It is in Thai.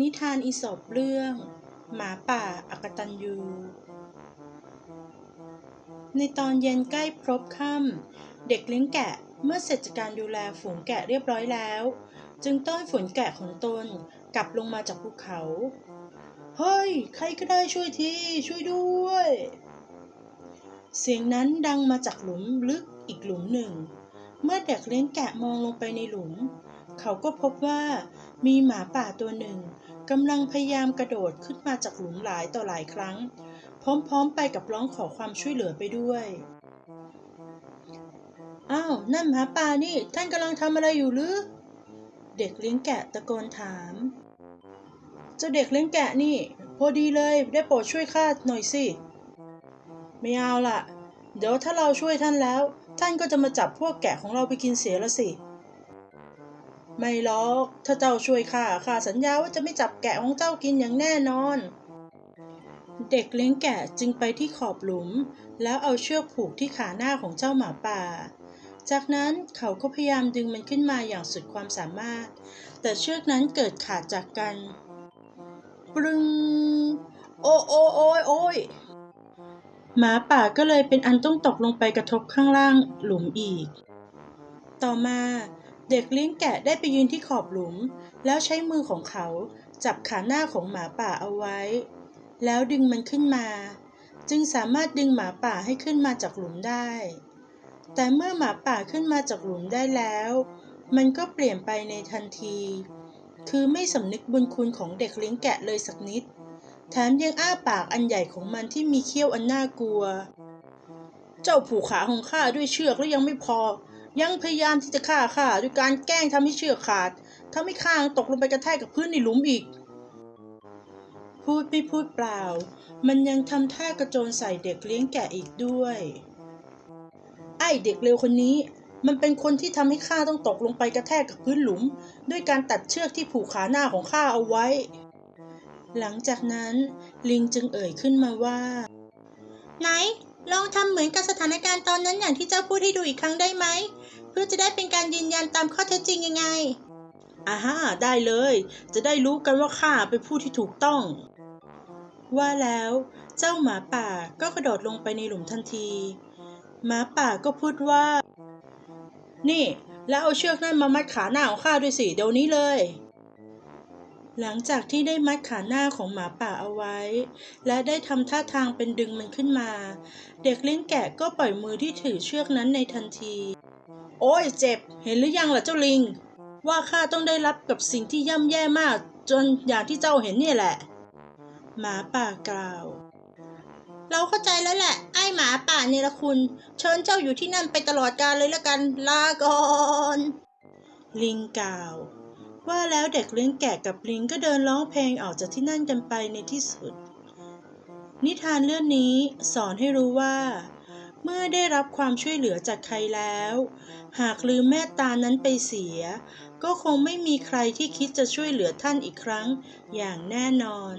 นิทานอีสปเรื่อง หมาป่าอากตันยู ในตอนเย็นใกล้พรบค่ำเด็กเลี้ยงแกะเมื่อเสร็จจากการดูแลฝูงแกะเรียบร้อยแล้ว จึงต้อนฝนแกะของตนกลับลงมาจากภูเขา เฮ้ย ใครก็ได้ช่วยทีช่วยด้วย เสียงนั้นดังมาจากหลุมลึกอีกหลุมหนึ่ง เมื่อเด็กเลี้ยงแกะมองลงไปในหลุม เขาก็พบว่ามีหมาป่าตัวหนึ่งกำลังพยายามกระโดดขึ้นมาจากหลุมหลายต่อหลายครั้ง พร้อมๆไปกับร้องขอความช่วยเหลือไปด้วยอ้าวนั่นหมาป่านี่ท่านกำลังทำอะไรอยู่หรือ เด็กเลี้ยงแกะตะโกนถามเจ้าเด็กเลี้ยงแกะนี่ พอดีเลยได้โปรดช่วยข้าหน่อยสิไม่เอาล่ะ เดี๋ยวถ้าเราช่วยท่านแล้ว ท่านก็จะมาจับพวกแกะของเราไปกินเสียละสิ ไม่หรอก ถ้าเจ้าช่วยข้าข้าสัญญาว่าจะไม่จับแกะของเจ้ากินอย่างแน่นอน เด็กเลี้ยงแกะจึงไปที่ขอบหลุม แล้วเอาเชือกผูกที่ขาหน้าของเจ้าหมาป่า จากนั้นเขาก็พยายามดึงมันขึ้นมาอย่างสุดความสามารถ แต่เชือกนั้นเกิดขาดจากกัน ปรึง โอ้โอ้โอ้ยโอ้ยหมาป่าก็เลยเป็นอันต้องตกลงไปกระทบข้างล่างหลุมอีก ต่อมา เด็กเลี้ยงแกะได้ไปยืนที่ขอบหลุม แล้วใช้มือของเขาจับขาหน้าของหมาป่าเอาไว้ แล้วดึงมันขึ้นมา จึงสามารถดึงหมาป่าให้ขึ้นมาจากหลุมได้ แต่เมื่อหมาป่าขึ้นมาจากหลุมได้แล้ว มันก็เปลี่ยนไปในทันที คือไม่สำนึกบุญคุณของเด็กเลี้ยงแกะเลยสักนิด แถมยังอ้าปากอันใหญ่ของมันที่มีเขี้ยวอันน่ากลัว เจ้าผูกขาของข้าด้วยเชือกแล้วยังไม่พอ ยังพยายามที่จะฆ่าข้าด้วยการแกล้งทำให้เชือกขาดทำให้ข้างตกลงไปกระแทกกับพื้นในหลุมอีก พูดไม่พูดเปล่า มันยังทำท่ากระโจนใส่เด็กเลี้ยงแกะอีกด้วย ไอ้เด็กเร็วคนนี้ มันเป็นคนที่ทำให้ข้าต้องตกลงไปกระแทกกับพื้นหลุม ด้วยการตัดเชือกที่ผูกขาหน้าของข้าเอาไว้ หลังจากนั้นลิงจึงเอ่ยขึ้นมาว่า ไหน ลองทำเหมือนกับสถานการณ์ตอนนั้นอย่างที่เจ้าพูดให้ดูอีกครั้งได้ไหม เพื่อจะได้เป็นการยืนยันตามข้อเท็จจริงยังไงอ่าฮะได้เลย จะได้รู้กันว่าข้าเป็นผู้ที่ถูกต้อง ว่าแล้ว เจ้าหมาป่าก็กระโดดลงไปในหลุมทันที หมาป่าก็พูดว่า นี่ แล้วเอาเชือกนั่นมามัดขาหน้าของข้าด้วยสิเดี๋ยวนี้เลย หลังจากที่ได้มัดขาหน้าของหมาป่าเอาไว้ และได้ทำท่าทางเป็นดึงมันขึ้นมา เด็กเลี้ยงแกะก็ปล่อยมือที่ถือเชือกนั้นในทันที โอ้ยเจ็บ เห็นหรือยังล่ะเจ้าลิง ว่าข้าต้องได้รับกับสิ่งที่ย่ำแย่มาก จนอย่างที่เจ้าเห็นนี่แหละ หมาป่ากล่าว เราเข้าใจแล้วแหละ ไอ้หมาป่าเนรคุณ เชิญเจ้าอยู่ที่นั่นไปตลอดกาลเลยละกันลาก่อนลิงกล่าว ว่าแล้วเด็กเลี้ยงแกะกับลิงก็เดินร้องเพลงออกจากที่นั่นกันไปในที่สุด นิทานเรื่องนี้สอนให้รู้ว่า เมื่อได้รับความช่วยเหลือจากใครแล้ว หากลืมเมตตานั้นไปเสีย ก็คงไม่มีใครที่คิดจะช่วยเหลือท่านอีกครั้งอย่างแน่นอน